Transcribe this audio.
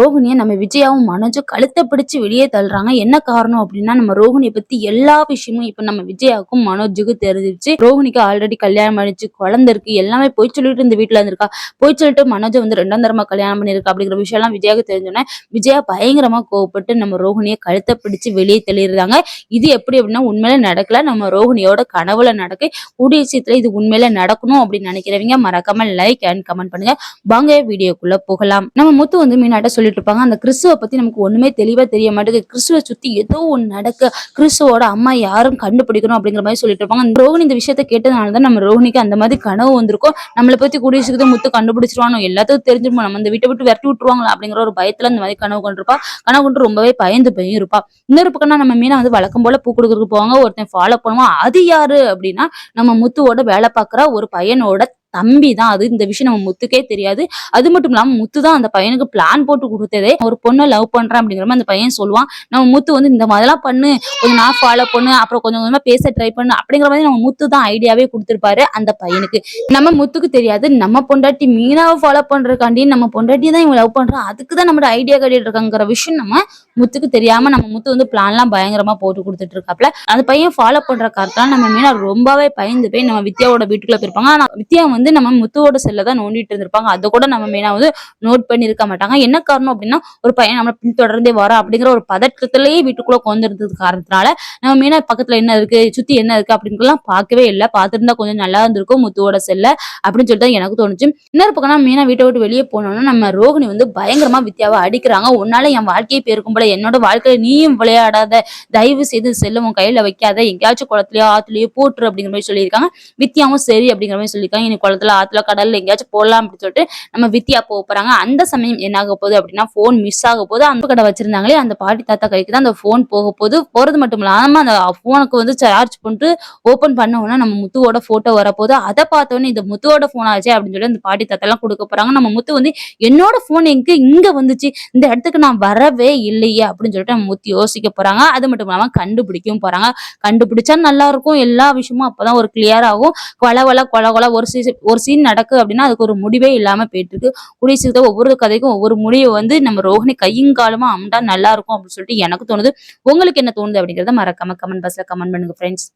ரோஹினிய நம்ம விஜயாவும் மனோஜும் கழுத்தை பிடிச்சு வெளியே தள்ளுறாங்க. என்ன காரணம் அப்படின்னா நம்ம ரோஹினியை பத்தி எல்லா விஷயமும் இப்ப நம்ம விஜயாவுக்கும் மனோஜுக்கும் தெரிஞ்சிருச்சு. ரோஹினிக்கு ஆல்ரெடி கல்யாணம் ஆயிடுச்சு குழந்தை இருக்கு எல்லாமே போய் சொல்லிட்டு இந்த வீட்டுல இருந்திருக்கா போய் சொல்லிட்டு மனோஜை வந்து ரெண்டாம் தரமா கல்யாணம் பண்ணிருக்கா அப்படிங்கிற விஷயம் எல்லாம் விஜயாவுக்கு தெரிஞ்சோன்னே விஜயா பயங்கரமா கோவப்பட்டு நம்ம ரோஹினியை கழுத்தை பிடிச்சு வெளியே தள்ளிடுறாங்க. இது எப்படி அப்படின்னா உண்மையில நடக்கல. நம்ம ரோஹினியோட கனவுல நடக்க கூடிய சீத்துல இது உண்மையில நடக்கணும் அப்படின்னு நினைக்கிறவங்க மறக்காம லைக் அண்ட் கமெண்ட் பண்ணுங்க. வாங்க வீடியோக்குள்ள போகலாம். நம்ம முத்து வந்து மீனாட்ட சொல்லி சொல்லிட்டு இருப்பாங்க அந்த கிறிஸ்துவ பத்தி நமக்கு ஒண்ணுமே தெளிவா தெரிய மாட்டேங்குது. கிறிஸ்துவ சுத்தி ஏதோ ஒன்று நடக்க. கிறிஸ்துவோட அம்மா யாரும் கண்டுபிடிக்கணும் அப்படிங்கிற மாதிரி சொல்லிட்டு இருப்பாங்க அந்த ரோகிணி இந்த விஷயத்த கேட்டதுனால தான் நம்ம ரோகிணிக்கு அந்த மாதிரி கனவு வந்திருக்கும். நம்மளை பத்தி கூடிய சீக்கிரம் முத்து கண்டுபிடிச்சிருவானோ எல்லாத்துக்கும் தெரிஞ்சிருப்போம் நம்ம இந்த வீட்டை விட்டு விரட்டி விட்டுருவாங்களா அப்படிங்கிற ஒரு பயத்துல அந்த மாதிரி கனவு கொண்டிருப்பா. கனவு கொண்டு ரொம்பவே பயந்து போய் இருப்பா. இன்னொரு பக்கம்னா நம்ம மீனா வந்து வழக்கம் போல பூ கொடுக்குறதுக்கு போவாங்க. ஒருத்தன் ஃபாலோ பண்ணுவான். அது யாரு அப்படின்னா நம்ம முத்துவோட வேலை பார்க்குற ஒரு பையனோட தம்பி தான் அது இந்த விஷயம் நம்ம முத்துக்கே தெரியாது. அது மட்டும் இல்லாம முத்து தான் அந்த பையனுக்கு பிளான் போட்டு கொடுத்ததே. ஒரு பொண்ணை லவ் பண்றேன் அப்படிங்கிற மாதிரி அந்த பையன் சொல்லுவான். நம்ம முத்து வந்து இந்த மாதிரிலாம் பண்ணு. கொஞ்சம் நான் ஃபாலோ பண்ணு. அப்புறம் கொஞ்சம் கொஞ்சமா பேச ட்ரை பண்ணு. அப்படிங்கிற மாதிரி நம்ம முத்து தான் ஐடியாவே கொடுத்துருப்பாரு அந்த பையனுக்கு. நம்ம முத்துக்கு தெரியாது. நம்ம பொண்டாட்டி மீனாவை ஃபாலோ பண்றதுக்காண்டி நம்ம பொண்டாட்டி தான் இவங்க லவ் பண்றோம் அதுக்கு தான் நம்மளோட ஐடியா கட்டிட்டு இருக்காங்கிற விஷயம் நம்ம முத்துக்கு தெரியாம நம்ம முத்து வந்து பிளான்லாம் பயங்கரமா போட்டு கொடுத்துட்டு இருக்காப்ல அந்த பையன் ஃபாலோ பண்ற காரணத்தால நம்ம மீனா ரொம்பவே பயந்து போய் நம்ம வித்யாவோட வீட்டுக்குள்ள போயிருப்பாங்க. ஆனா வித்யா வந்து வந்து நம்ம முத்துவோட செல்ல தான் நோண்டிட்டு இருந்திருப்பாங்க. அதை கூட நம்ம மீனா வந்து நோட் பண்ணி இருக்க மாட்டாங்க. என்ன காரணம் அப்படின்னா ஒரு பையன் நம்மளை பின்தொடர்ந்தே வர அப்படிங்கிற ஒரு பதற்றத்திலேயே வீட்டுக்குள்ள கொண்டிருந்தது காரணத்தினால நம்ம மீனா பக்கத்துல என்ன இருக்கு சுத்தி என்ன இருக்கு அப்படின்னு பார்க்கவே இல்லை. பார்த்துருந்தா கொஞ்சம் நல்லா இருந்திருக்கும் முத்துவோட செல்ல அப்படின்னு சொல்லிட்டு எனக்கு தோணுச்சு. இன்னொரு பக்கம் மீனா வீட்டை விட்டு வெளியே போனோம்னா நம்ம ரோகிணி வந்து பயங்கரமா வித்தியாவை அடிக்கிறாங்க. உன்னால என் வாழ்க்கையை பேருக்கும் போல என்னோட வாழ்க்கையில நீயும் விளையாடாத தயவு செய்து செல்லும் உன் கையில வைக்காத எங்கேயாச்சும் குளத்துலயோ ஆத்துலயோ போட்டுரு அப்படிங்கிற மாதிரி சொல்லியிருக்காங்க. வித்தியாவும் சரி அப்படிங்கிற மாதிரி சொல்லியிருக்காங்க. எனக்கு குளத்துல ஆத்துல கடல்ல எங்கேயாச்சும் போடலாம் அப்படின்னு சொல்லிட்டு நம்ம வித்தியா போக போறாங்க. அந்த சமயம் என்ன ஆக போகுது அப்படின்னா போன் மிஸ் ஆக போது அந்த கடை வச்சிருந்தாங்களே அந்த பாட்டி தாத்தா கைக்கு தான் அந்த போன் போக போது போறது மட்டும் இல்லாம அந்த போனுக்கு வந்து சார்ஜ் பண்ணிட்டு ஓபன் பண்ண உடனே நம்ம முத்துவோட போட்டோ வரப்போது அதை பார்த்தோன்னே இந்த முத்துவோட போன் ஆச்சு அப்படின்னு சொல்லி அந்த பாட்டி தாத்தா எல்லாம் கொடுக்க போறாங்க. நம்ம முத்து வந்து என்னோட போன் எங்க இங்க வந்துச்சு. இந்த இடத்துக்கு நான் வரவே இல்லையே அப்படின்னு சொல்லிட்டு நம்ம முத்து யோசிக்க போறாங்க. அது மட்டும் இல்லாம கண்டுபிடிக்கவும் போறாங்க. கண்டுபிடிச்சா நல்லா இருக்கும். எல்லா விஷயமும் அப்பதான் ஒரு கிளியர் ஆகும். கொல கொல கொல கொல ஒரு சிசி ஒரு சீன் நடக்கு அப்படின்னா அதுக்கு ஒரு முடிவே இல்லாம போயிட்டு இருக்கு கூடிய ஒவ்வொரு கதைக்கும் ஒவ்வொரு முடிவை வந்து நம்ம ரோஹிணி கையங்காலமா அம்டா நல்லா இருக்கும் அப்படின்னு சொல்லிட்டு எனக்கு தோணுது. உங்களுக்கு என்ன தோணுது அப்படிங்கறத மறக்காம கமெண்ட் பாக்ஸ்ல கமெண்ட் பண்ணுங்க ஃப்ரெண்ட்ஸ்